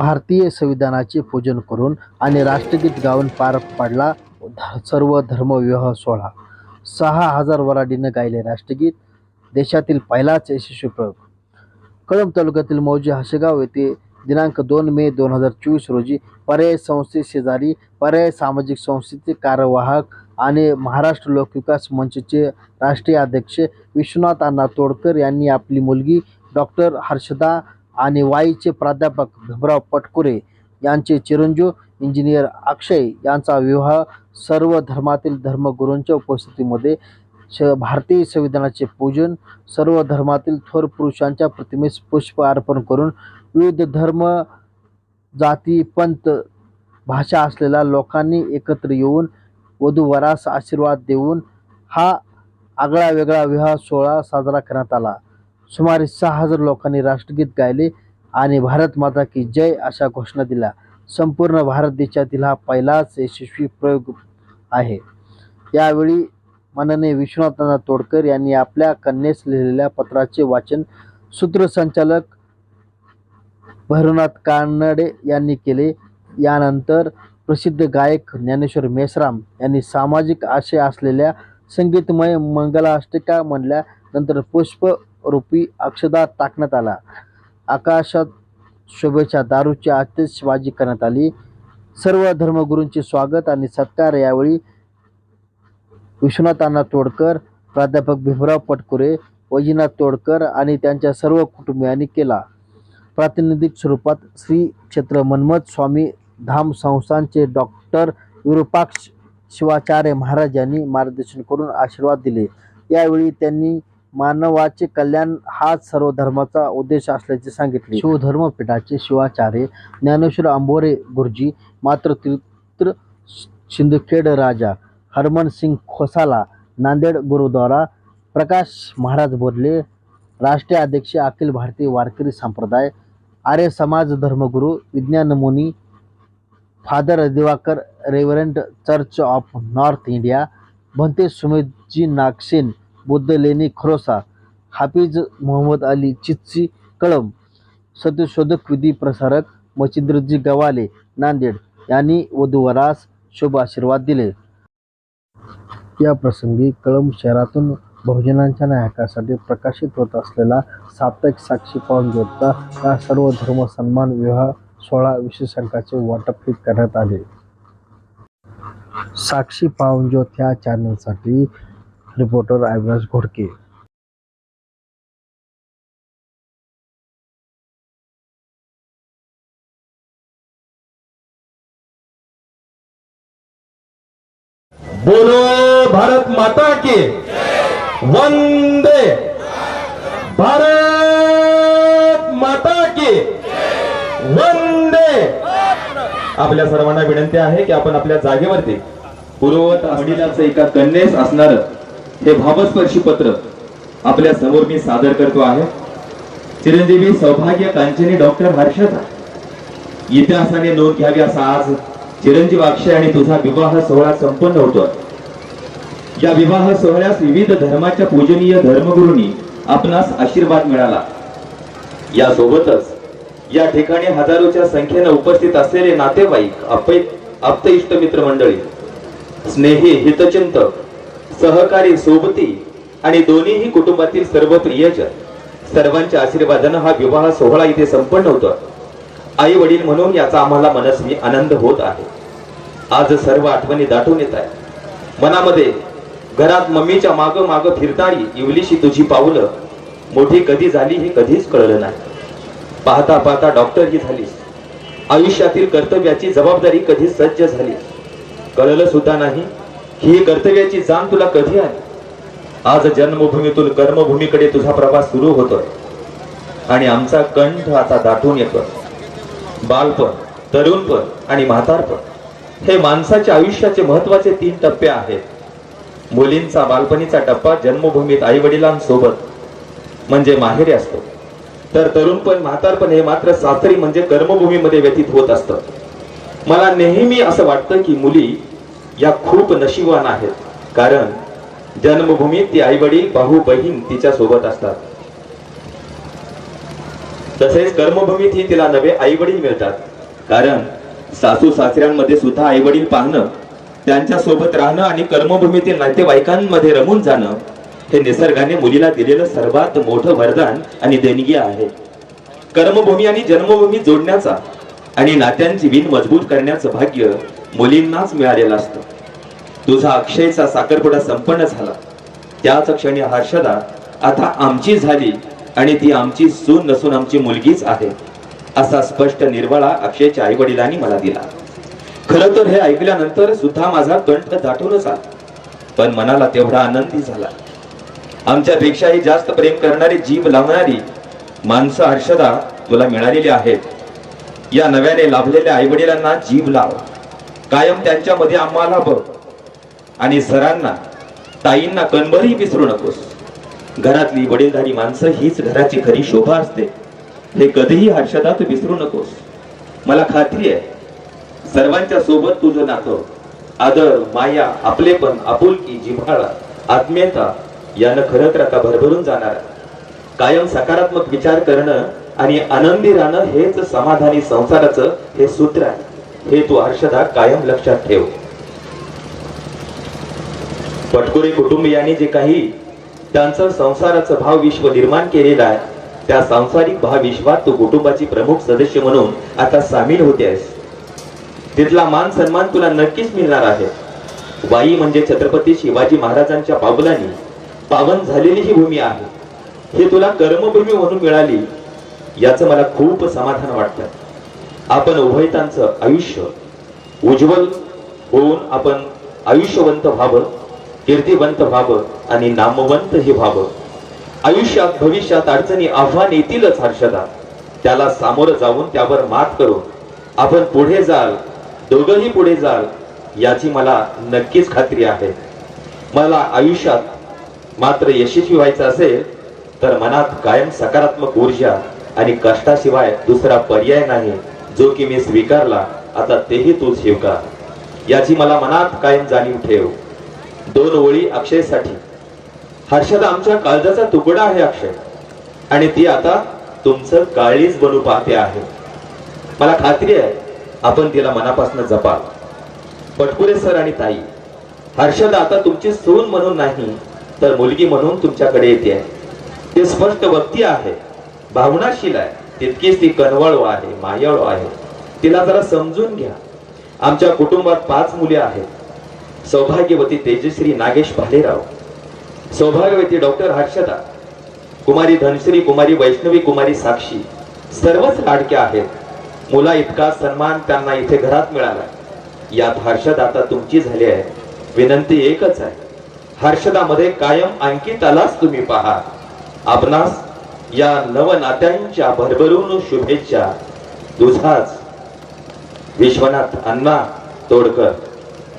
भारतीय संविधानाचे पूजन करून आणि राष्ट्रगीत गाऊन पार पाडला ध- सर्व धर्मविवाह सोहळा. सहा हजार वराडीनं गायले राष्ट्रगीत देशातील पहिलाच यशस्वी प्रयोग. कळंब तालुक्यातील मौजे हसेगाव येथे दिनांक दोन मे दोन हजार चोवीस रोजी पर्याय संस्थे शेजारी पर्याय सामाजिक संस्थेचे कार्यवाहक आणि महाराष्ट्र लोकविकास मंचचे राष्ट्रीय अध्यक्ष विश्वनाथ अण्णा तोडकर यांनी आपली मुलगी डॉक्टर हर्षदा आणि वाईचे प्राध्यापक भीमराव पटकुरे यांचे चिरंजीव इंजिनियर अक्षय यांचा विवाह सर्व धर्मातील धर्मगुरूंच्या उपस्थितीमध्ये श भारतीय संविधानाचे पूजन सर्व धर्मातील थोर पुरुषांच्या प्रतिमेस पुष्प अर्पण करून विविध धर्म जाती पंत भाषा असलेल्या लोकांनी एकत्र येऊन वधूवरास आशीर्वाद देऊन हा आगळा वेगळा विवाह सोहळा साजरा करण्यात आला. सुमारे सहा हजार लोकांनी राष्ट्रगीत गायले आणि भारत माता की जय अशा घोषणा दिल्या. संपूर्ण भारत देशातील हा पहिलाच यशस्वी प्रयोग आहे. यावेळी माननीय विश्वनाथांना तोडकर यांनी आपल्या कन्येस लिहिलेल्या पत्राचे वाचन सूत्रसंचालक भैरवनाथ कानडे यांनी केले. यानंतर प्रसिद्ध गायक ज्ञानेश्वर मेसराम यांनी सामाजिक आशय असलेल्या संगीतमय मंगलाष्टिका म्हणल्या. नंतर रुपी अक्षदा टाकण्यात आला. आकाशात शोभेच्या दारूची आतिषबाजी करण्यात आली. सर्व धर्मगुरूंचे स्वागत आणि सत्कार यावेळी विश्वनाथांना तोडकर प्राध्यापक भीमराव पटकुरे वजीनाथ तोडकर आणि त्यांच्या सर्व कुटुंबियांनी केला. प्रातिनिधिक स्वरूपात श्री क्षेत्र मन्मथ स्वामी धाम संस्थानचे डॉक्टर विरूपाक्ष शिवाचार्य महाराज यांनी मार्गदर्शन करून आशीर्वाद दिले. यावेळी त्यांनी मानवाचे कल्याण हाच सर्व धर्माचा उद्देश असल्याचे सांगितले. शिवधर्मपीठाचे शिवाचार्य ज्ञानेश्वर आंबोरे गुरुजी मात्र तीर्थ शिंदखेड राजा हरमन सिंग खोसाला नांदेड गुरुद्वारा प्रकाश महाराज बोरले राष्ट्रीय अध्यक्ष अखिल भारतीय वारकरी संप्रदाय आर्य समाज धर्मगुरू विज्ञान मुनी father Diwakar reverend church of north India Bhante सुमितजी नागसेन बुद्ध लेणी खरोसा हाफिज मोहम्मद अली चित्सी कळम सत्यशोधक विधी प्रसारक मच्छिंद्रजी गवाले नांदेड. यांनी वधूवरास शुभ आशीर्वाद दिले. या प्रसंगी कळंब शहरातून बहुजनांच्या नायकासाठी प्रकाशित होत असलेला साप्ताहिक साक्षी पाहून जोडता या सर्व धर्म सन्मान विवाह सोळा विशेषांकाचे वाटप करण्यात आले. साक्षी पावनज्योत ह्या चॅनलसाठी रिपोर्टर अविनाश घोडके. बोलो भारत माता की वंदे भारत माता की वंदे. आपल्या सर्वांना विनंती आहे की आपण आपल्या जागेवरती पूर्ववत वडिलाचं एका कन्येस असणार हे भावस्पर्शी पत्र आपल्यासमोर मी सादर करतो आहे. चिरंजीवी सौभाग्य कांचनी डॉक्टर हर्षदा इतिहासाने नोंद घ्यावी असा आज चिरंजीव अक्षय आणि तुझा विवाह सोहळा संपन्न होतो या विवाह सोहळ्यास विविध धर्माच्या पूजनीय धर्मगुरूंनी आपणास आशीर्वाद मिळाला. यासोबतच या ठिकाणी हजारोच्या संख्येने उपस्थित असलेले नातेवाईक अपै आप्त इष्ट मित्र मंडळी स्नेही हितचिंतक सहकारी सोबती आणि दोन्हीही कुटुंबातील सर्व प्रियजन सर्वांच्या आशीर्वादानं हा विवाह सोहळा इथे संपन्न होतो आई वडील म्हणून याचा आम्हाला मनस्वी आनंद होत आहे. आज सर्व आठवणी दाटून येत आहे मनामध्ये घरात मम्मीच्या माग माग फिरताळी इवलीशी तुझी पावलं मोठी कधी झाली हे कधीच कळलं नाही. पाहता पाहता डॉक्टर ही झालीस. आयुष्यातील कर्तव्याची जबाबदारी कधी सज्ज झाली कळलं सुद्धा नाही. ही कर्तव्याची जाण तुला कधी आली? आज जन्मभूमीतून कर्मभूमीकडे तुझा प्रवास सुरू होतोय. आणि आमचा कंठ आता दाटून येतोय. बालपण तरुणपण आणि म्हातारपण हे माणसाच्या आयुष्याचे महत्त्वाचे तीन टप्पे आहेत. मुलींचा बालपणीचा टप्पा जन्मभूमीत आई वडिलांसोबत म्हणजे माहेरी असतो. तर तरुणपण म्हातारपण हे मात्र सासरी म्हणजे कर्मभूमीमध्ये व्यतीत होत असतं. मला नेहमी असं वाटतं की मुली या खूप नशिबान आहेत. कारण जन्मभूमीत ती आई वडील भाऊ बहीण तिच्या सोबत असतात. तसेच कर्मभूमीत ही तिला नवे आई वडील मिळतात. कारण सासू सासऱ्यांमध्ये सुद्धा आई वडील पाहणं त्यांच्यासोबत राहणं आणि कर्मभूमीतील नातेवाईकांमध्ये रमून जाणं हे निसर्गाने मुलीला दिलेलं सर्वात मोठं वरदान आणि देणगी आहे. कर्मभूमी आणि जन्मभूमी जोडण्याचा आणि नात्यांची विण मजबूत करण्याचं भाग्य मुलींनाच मिळालेलं असतं. तुझा अक्षयचा साखरपुडा संपन्न झाला. त्याच क्षणी हर्षदा आता आमची झाली आणि ती आमची सून नसून आमची मुलगीच आहे असा स्पष्ट निर्वाळा अक्षयच्या आई वडिलांनी मला दिला. खरं तर हे ऐकल्यानंतर सुद्धा माझा कंठ दाटूनच आला. पण मनाला तेवढा आनंदी झाला. आमच्यापेक्षाही जास्त प्रेम करणारी जीव लावणारी माणसं हर्षदा तुला मिळालेली आहेत. या नव्याने लाभलेल्या आई वडिलांना जीव लावा. कायम त्यांच्यामध्ये आम्हाला बघ. आणि सरांना ताईंना कणभरही विसरू नकोस. घरातली वडीलधारी माणसं हीच घराची खरी शोभा असते. हे कधीही हर्षदा तू विसरू नकोस. मला खात्री आहे सर्वांच्या सोबत तुझं नातं आदर माया आपलेपण आपुलकी जिव्हाळा आत्मीयता यानं खरं तर आता भरभरून जाणार कायम सकारात्मक विचार करणं आणि आनंदी राहणं हेच समाधानी संसाराचं हे सूत्र आहे. हे तू हर्षदा कायम लक्षात ठेव. पटकुरे कुटुंबियांनी जे काही त्यांचं संसाराचं भाव विश्व निर्माण केलेलं आहे त्या सांसारिक भावविश्वात तू कुटुंबाची प्रमुख सदस्य म्हणून आता सामील होते आहेस तिथला मान सन्मान तुला नक्कीच मिळणार आहे. वाई म्हणजे छत्रपती शिवाजी महाराजांच्या पावलांनी पावन झालेली ही भूमी आहे. हे तुला कर्मभूमी म्हणून मिळाली याचं मला खूप समाधान वाटतं. आपण उभयतांचं आयुष्य उज्ज्वल होऊन आपण आयुष्यवंत व्हावं कीर्तिवंत व्हावं आणि नामवंत हे व्हावं. आयुष्यात भविष्यात अडचणी आव्हान येतीलच हर्षदा. त्याला सामोरं जाऊन त्यावर मात करून आपण पुढे जाल दोघंही पुढे जाल याची मला नक्कीच खात्री आहे. मला आयुष्यात मात्र यशस्वी व्हायचं असेल तर मनात कायम सकारात्मक ऊर्जा आणि कष्टाशिवाय दुसरा पर्याय नाही. जो की मी स्वीकारला आता तेही तू स्वीकार. याची मला मनात कायम जाणीव ठेव. दोन ओळी अक्षयसाठी. हर्षद आमच्या काळजाचा तुकडा आहे अक्षय. आणि ती आता तुमचं काळीच बनू पाहते आहे. मला खात्री आहे आपण तिला मनापासून जपाल पटकुरे सर आणि ताई हर्षद आता तुमची सून म्हणून नाही तर मुलगी म्हणून तुमच्याकडे येते. आहे ते स्पष्ट व्यक्ती आहे भावनाशील आहे. तितकीच ती कनवळू आहे मायाळू आहे. तिला जरा समजून घ्या. आमच्या कुटुंबात पाच मुले आहेत. सौभाग्यवती तेजश्री नागेश भालेराव सौभाग्यवती डॉक्टर हर्षदा कुमारी धनश्री कुमारी वैष्णवी कुमारी साक्षी सर्वच लाडक्या आहेत. मुला इतका सन्मान त्यांना इथे घरात मिळाला. यात हर्षद आता तुमची झाली आहे. विनंती एकच आहे. हर्षदामध्ये कायम अंकितालाच तुम्ही पहा. आपणास या नवनात्यांच्या भरभरून शुभेच्छा. तुझाच विश्वनाथ अण्णा तोडकर.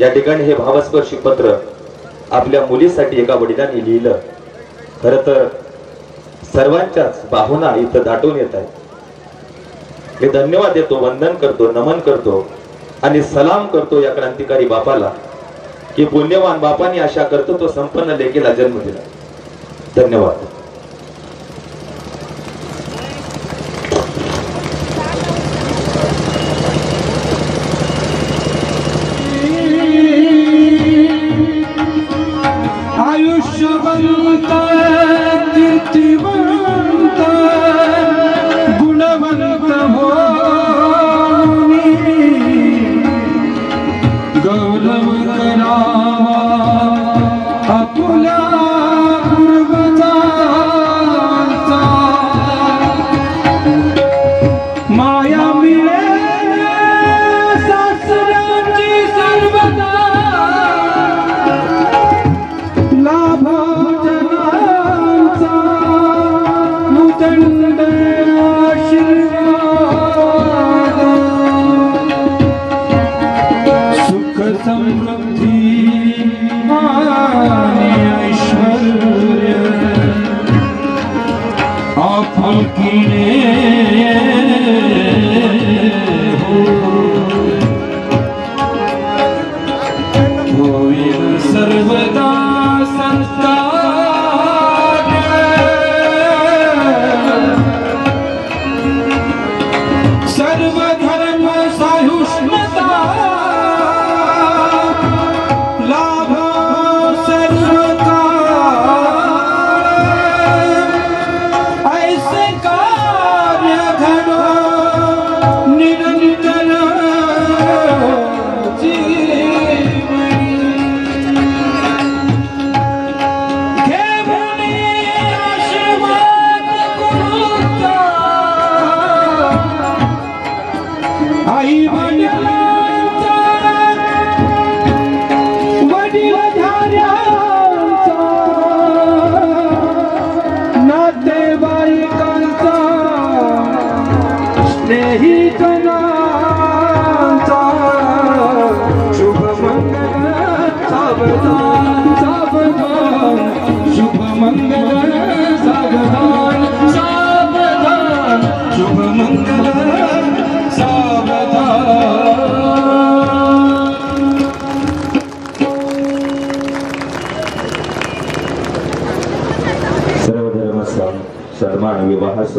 या ठिकाणी हे भावस्पर्शी पत्र आपल्या मुलीसाठी एका वडिलांनी लिहिलं. खर तर सर्वांच्याच भावना इथं दाटून येत आहेत. मी धन्यवाद देतो वंदन करतो नमन करतो आणि सलाम करतो या क्रांतिकारी बापाला की पुण्यवान बापाने अशा कर्तृत्व संपन्न लेखीला जन्म दिला. धन्यवाद. सर्वदा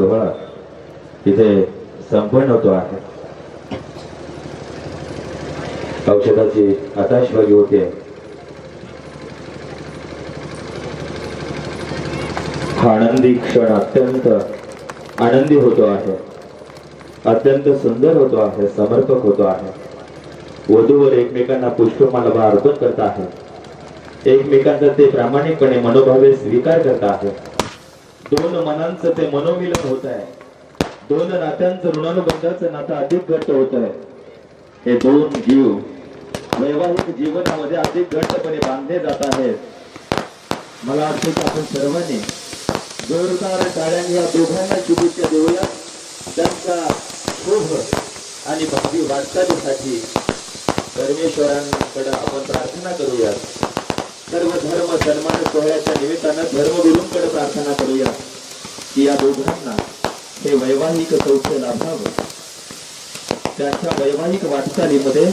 विवाह तिथे संपन्न होतो आहे. औषधाची आताशबाजी होते. हा आनंदी क्षण अत्यंत आनंदी होतो आहे. अत्यंत सुंदर होतो आहे समर्पक होतो आहे. वधूवर एकमेकांना पुष्पमाला अर्पण करत आहे. एकमेकांचा ते प्रामाणिकपणे मनोभावे स्वीकार करत आहे. दोन मनांचं ते मनोमिलन होत आहे. दोन नात्यांचं ऋणानुबंधाचं नातं अधिक घट्ट होत आहे. हे दोन जीव वैवाहिक जीवनामध्ये अधिक घट्टपणे बांधले जात आहेत. मला वाटते की आपण सर्वांनी जोरदार टाळ्यांनी या दोघांना शुभेच्छा देऊया. त्यांचा शुभ आणि भावी वाटचालीसाठी परमेश्वरांकडे आपण प्रार्थना करूया सर्व धर्म सन्मान सोहळ्याच्या निमित्तानं धर्मगुरूंकडे प्रार्थना करूया की या दोघांना हे वैवाहिक सौख्य लाभावं त्याच्या वैवाहिक वाटचालीमध्ये